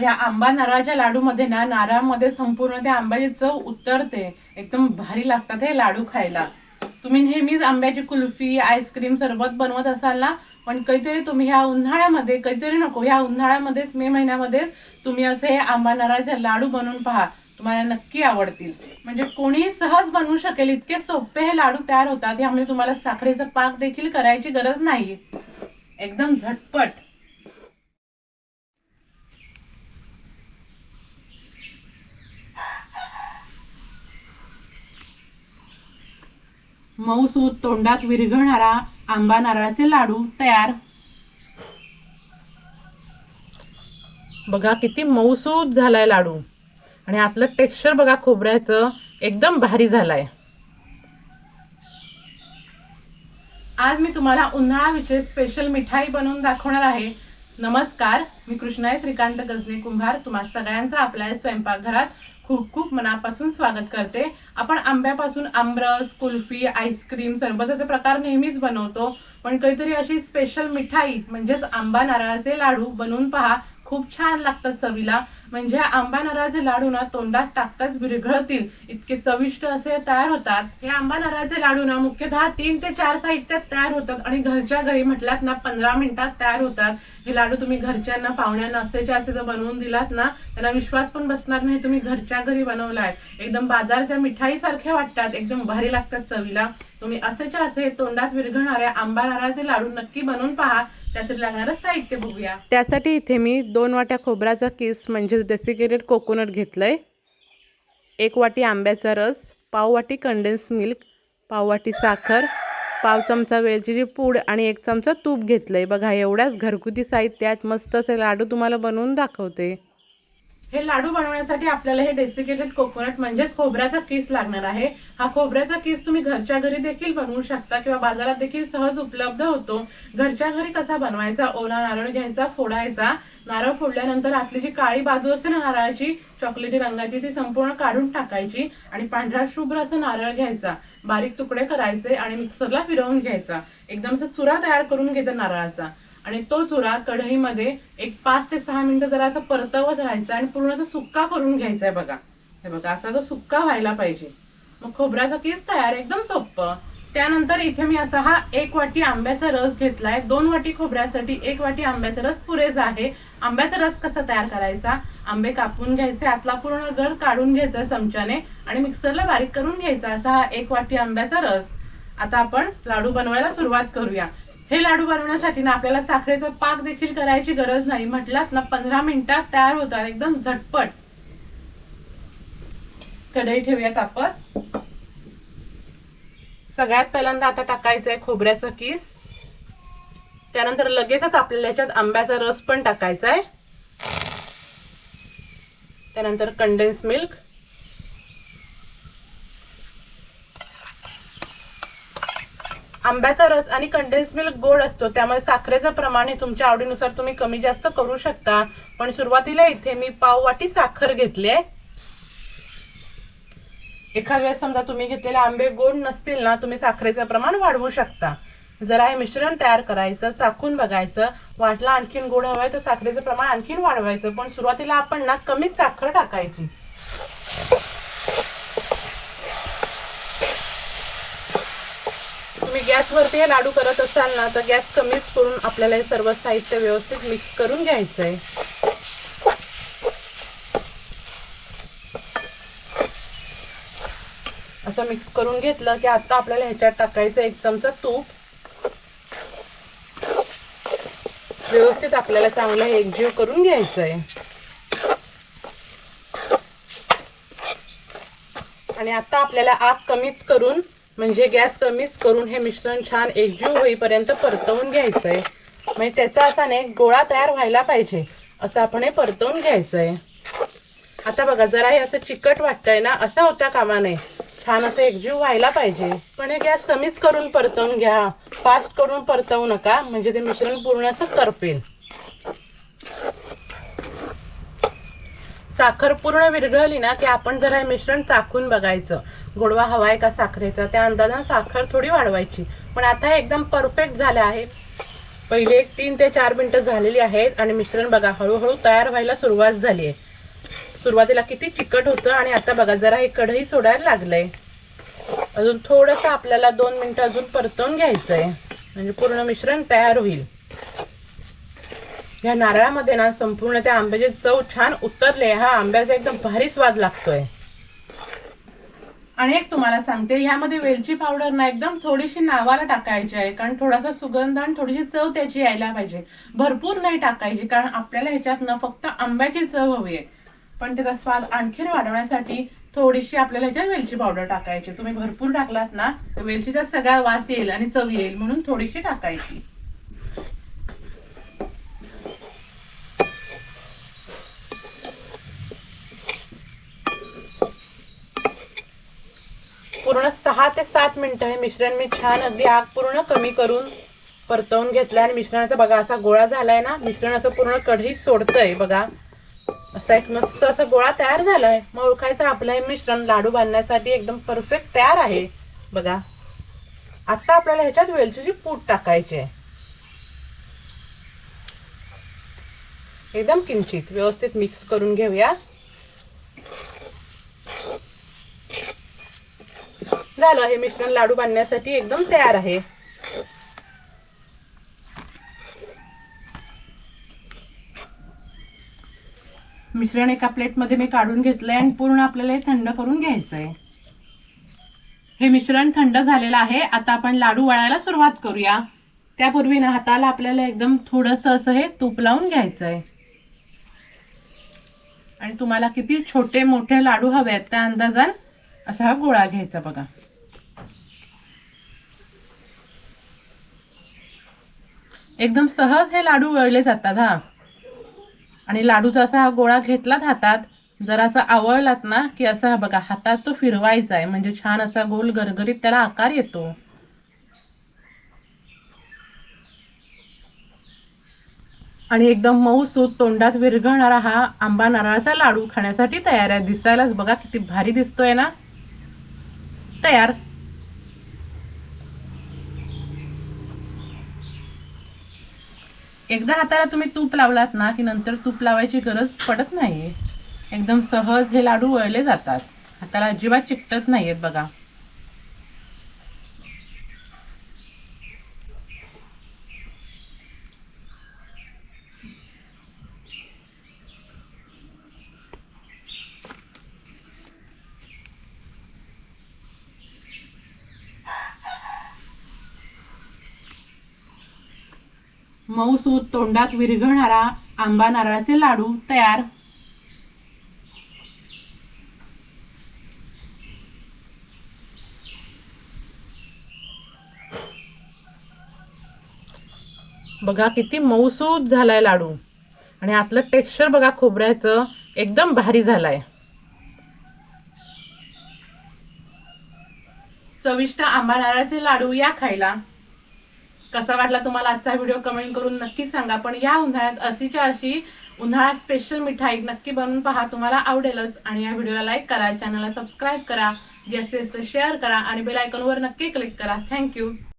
या आंबा नारळाच्या लाडूमध्ये ना नारळामध्ये संपूर्ण त्या आंब्याची चव उतरते. एकदम भारी लागतात हे लाडू खायला. तुम्ही नेहमीच आंब्याची कुल्फी आईस्क्रीम सरबत बनवत असाल ना पण काहीतरी तुम्ही ह्या उन्हाळ्यामध्ये काहीतरी नको ह्या उन्हाळ्यामध्येच मे महिन्यामध्येच तुम्ही असे हे आंबा नारळाचे लाडू बनवून पहा. तुम्हाला नक्की आवडतील. म्हणजे कोणी सहज बनवू शकेल इतके सोपे हे लाडू तयार होतात यामुळे तुम्हाला साखरेचा पाक देखील करायची गरज नाही. एकदम झटपट. मऊसूत तोंडात विरघळणारा आंबा नारळाचे लाडू तयार. बघा किती मऊसूत झालाय लाडू. आणि आतलं टेक्स्चर बघा खोबऱ्याचं एकदम भारी झालंय. आज मी तुम्हाला उन्हाळ्याविषयी स्पेशल मिठाई बनवून दाखवणार आहे. नमस्कार मी कृष्णाई श्रीकांत गजने कुंभार तुम्हा सगळ्यांचं आपल्या स्वयंपाकघरात खूप खूप मनापासून स्वागत करते. आपण आंब्यापासून आमरस कुल्फी आईस्क्रीम सरबताचे प्रकार नेहमीच बनवतो. पण काहीतरी अशी स्पेशल मिठाई म्हणजेच आंबा नारळाचे लाडू बनवून पहा. खूप छान लागतात चवीला. म्हणजे आंबा नारळाचे लाडू ना तोंडात टाकताच विरघळतील. इतके चविष्ट असे तयार होतात. हे आंबा नारळाचे लाडू ना मुख्यतः तीन ते चार साहित्यात तयार होतात आणि घरच्या घरी म्हटलात ना पंधरा मिनिटात तयार होतात. हे लाडू तुम्ही घरच्यांना पाहुण्यांना असेचे असे जर बनवून दिलात ना त्यांना विश्वास पण बसणार नाही. तुम्ही घरच्या घरी बनवलाय. एकदम बाजारच्या मिठाई वाटतात. एकदम भारी लागतात चवीला. तुम्ही असेच्या असे तोंडात विरघळणाऱ्या आंबा नारळाचे लाडू नक्की बनवून पहा. त्यासाठी लागणारं साहित्य बघूया. त्यासाठी इथे मी दोन वाट्या खोबऱ्याचा किस म्हणजे डेसिकेटेड कोकोनट घेतलंय. एक वाटी आंब्याचा रस पाव वाटी कंडेन्स मिल्क पाव वाटी साखर पाव चमचा वेलचीची पूड आणि एक चमचा तूप घेतलंय. बघा एवढ्याच घरगुती साहित्यात मस्त असे लाडू तुम्हाला बनवून दाखवते. हे लाडू बनवण्यासाठी आपल्याला हे डेसिकेटेड कोकोनट म्हणजेच खोबऱ्याचा किस लागणार आहे. हा खोबऱ्याचा केस तुम्ही घरच्या घरी देखील बनवू शकता किंवा बाजारात देखील सहज उपलब्ध होतो. घरच्या घरी कसा बनवायचा? ओला नारळ घ्यायचा फोडायचा. नारळ फोडल्यानंतर आतली जी काळी बाजू असते ना नारळाची चॉकलेटी रंगाची ती संपूर्ण काढून टाकायची आणि पांढरा शुभ्र असं नारळ घ्यायचा. बारीक तुकडे करायचे आणि मिक्सरला फिरवून घ्यायचा. एकदम असं चुरा तयार करून घ्यायचा नारळाचा. आणि तो चुरा कढईमध्ये एक पाच ते सहा मिनिटं जरा असं परतवत राहायचा आणि पूर्ण असं सुक्का करून घ्यायचा आहे बघा. हे बघा असा तो सुक्का व्हायला पाहिजे. मग खोबऱ्याचा केस तयार एकदम सोपं त्यानंतर इथे मी असा हा एक वाटी आंब्याचा रस घेतलाय. दोन वाटी खोबऱ्यासाठी एक वाटी आंब्याचा रस पुरेसा आहे. आंब्याचा रस कसा तयार करायचा? आंबे कापून घ्यायचे आतला पूर्ण गळ काढून घ्यायचा चमच्याने आणि मिक्सरला बारीक करून घ्यायचा असा हा एक वाटी आंब्याचा रस. आता आपण लाडू बनवायला सुरुवात करूया. हे लाडू बनवण्यासाठी ना आपल्याला साखरेचा पाक देखील करायची गरज नाही. म्हटलात ना पंधरा मिनिटात तयार होतात. एकदम झटपट. कढई ठेवूयात आपण. सगळ्यात पहिल्यांदा आता टाकायचं आहे खोबऱ्याचा किस. त्यानंतर लगेचच आपल्याला याच्यात आंब्याचा रस पण टाकायचा आहे त्यानंतर कंडेन्स मिल्क आंब्याचा रस आणि कंडेन्स मिल्क गोड असतो त्यामुळे साखरेचं प्रमाण हे तुमच्या आवडीनुसार तुम्ही कमी जास्त करू शकता. पण सुरुवातीला इथे मी पाव वाटी साखर घेतली आहे एखाद वेळेस समजा तुम्ही घेतलेले आंबे गोड नसतील ना तुम्ही साखरेचं प्रमाण वाढवू शकता. जरा हे मिश्रण तयार करायचं चाखून बघायचं. वाटला आणखीन गोड हवंय तर साखरेचं प्रमाण आणखीन वाढवायचं. पण सुरुवातीला आपण ना कमीच साखर टाकायची. तुम्ही गॅसवरती हे लाडू करत असाल ना तर गॅस कमीच करून आपल्याला हे सर्व साहित्य व्यवस्थित मिक्स करून घ्यायचं आहे असं मिक्स करून घेतलं की आता आपल्याला ह्याच्यात टाकायचं एक चमचा तूप. व्यवस्थित आपल्याला चांगलं एकजीव करून घ्यायचं आहे आणि आता आपल्याला आग कमीच करून म्हणजे गॅस कमीच करून हे मिश्रण छान एकजीव होईपर्यंत परतवून घ्यायचं आहे म्हणजे त्याचा असा नाही गोळा तयार व्हायला पाहिजे असं आपण हे परतवून घ्यायचं आहे आता बघा जरा हे असं चिकट वाटतंय ना असं होता कामा नये छान असं एकजीव व्हायला पाहिजे. पण हे गॅस कमीच करून परतवून घ्या. फास्ट करून परतवू नका. म्हणजे ते मिश्रण पूर्ण असं करपेल. साखर पूर्ण विरघळली ना की आपण जरा हे मिश्रण चाखून बघायचं. गोडवा हवाय का साखरेचा? त्या अंदाजानं साखर थोडी वाढवायची. पण आता हे एकदम परफेक्ट झालं आहे पहिले एक तीन ते चार मिनिटं झालेली आहेत आणि मिश्रण बघा हळूहळू तयार व्हायला सुरुवात झाली आहे. सुरुवातीला किती चिकट होतं आणि आता बघा जरा हे कढई सोडायला लागलंय. अजून थोडंसं आपल्याला दोन मिनटं अजून परतवून घ्यायचं आहे म्हणजे पूर्ण मिश्रण तयार होईल. या नारळामध्ये ना संपूर्ण त्या आंब्याची चव छान उतरले हा आंब्याचा एकदम भारी स्वाद लागतोय. आणि एक तुम्हाला सांगते यामध्ये वेलची पावडर ना एकदम थोडीशी नावाला टाकायची आहे. कारण थोडासा सुगंध आणि थोडीशी चव त्याची यायला पाहिजे. भरपूर नाही टाकायची कारण आपल्याला ह्याच्यात ना फक्त आंब्याची चव हवी आहे. पण त्याचा स्वाद आणखीन वाढवण्यासाठी थोडीशी आपल्याला ह्याच्यात वेलची पावडर टाकायची तुम्ही भरपूर टाकलात ना तर वेलचीचा सगळा वास येईल आणि चव येईल म्हणून थोडीशी टाकायची. पूर्ण सहा ते सात मिनिटं हे मिश्रण मी छान अगदी आग पूर्ण कमी करून परतवून घेतलं आणि मिश्रणाचा बघा असा गोळा झालाय ना मिश्रण असं पूर्ण कढईत सोडतंय बघा. असा एक मस्त असा गोळा तयार झालाय. मग ओळखायचं आपलं हे मिश्रण लाडू बांधण्यासाठी एकदम परफेक्ट तयार आहे. बघा. आता आपल्याला ह्याच्यात वेलचीची पूड टाकायची आहे. एकदम किंचित. व्यवस्थित मिक्स करून घेऊया. झालं. हे मिश्रण लाडू बांधण्यासाठी एकदम तयार आहे. मिश्रण एका प्लेटमध्ये मी काढून घेतलंय आणि पूर्ण आपल्याला हे थंड करून घ्यायचंय. हे मिश्रण थंड झालेलं आहे. आता आपण लाडू वळायला सुरुवात करूया. त्यापूर्वी ना हाताला आपल्याला एकदम थोडस असं हे तूप लावून घ्यायचं आहे आणि तुम्हाला किती छोटे मोठे लाडू हवे आहेत त्या अंदाजान असा हा गोळा घ्यायचा बघा. एकदम सहज हे लाडू वळले जातात हा. आणि लाडूचा असा हा गोळा घेतलात हातात जरासा आवळलात ना की असा हा बघा हातात तो फिरवायचा आहे म्हणजे छान असा गोल गरगरीत त्याला आकार येतो. आणि एकदम मऊसूत तोंडात विरघळणारा हा आंबा नारळाचा लाडू खाण्यासाठी तयार आहे. दिसायलाच बघा किती भारी दिसतोय ना. तयार. एकदा हाताला तुम्ही तूप लावलात ना की नंतर तूप लावायची गरज पडत नाही एकदम सहज हे लाडू वळले जातात. हाताला अजिबात चिकटत नाहीयेत बघा. मऊसूत तोंडात विरघळणारा आंबा नारळाचे लाडू तयार. बघा किती मऊसूत झालाय लाडू. आणि आतलं टेक्स्चर बघा खोबऱ्याचं एकदम भारी झालाय. चविष्ट आंबा नारळाचे लाडू या खायला. कसा वाटला तुम्हाला आजचा व्हिडिओ कमेंट करून नक्की सांगा. पण या उन्हाळ्यात अशीच्या अशी उन्हाळ्यात स्पेशल मिठाई नक्की बनवून पहा. तुम्हाला आवडेलच. आणि या व्हिडिओला लाईक करा. चॅनलला सबस्क्राईब करा. जे असेल तर शेअर करा. आणि बेल आयकॉनवर नक्की क्लिक करा. थँक्यू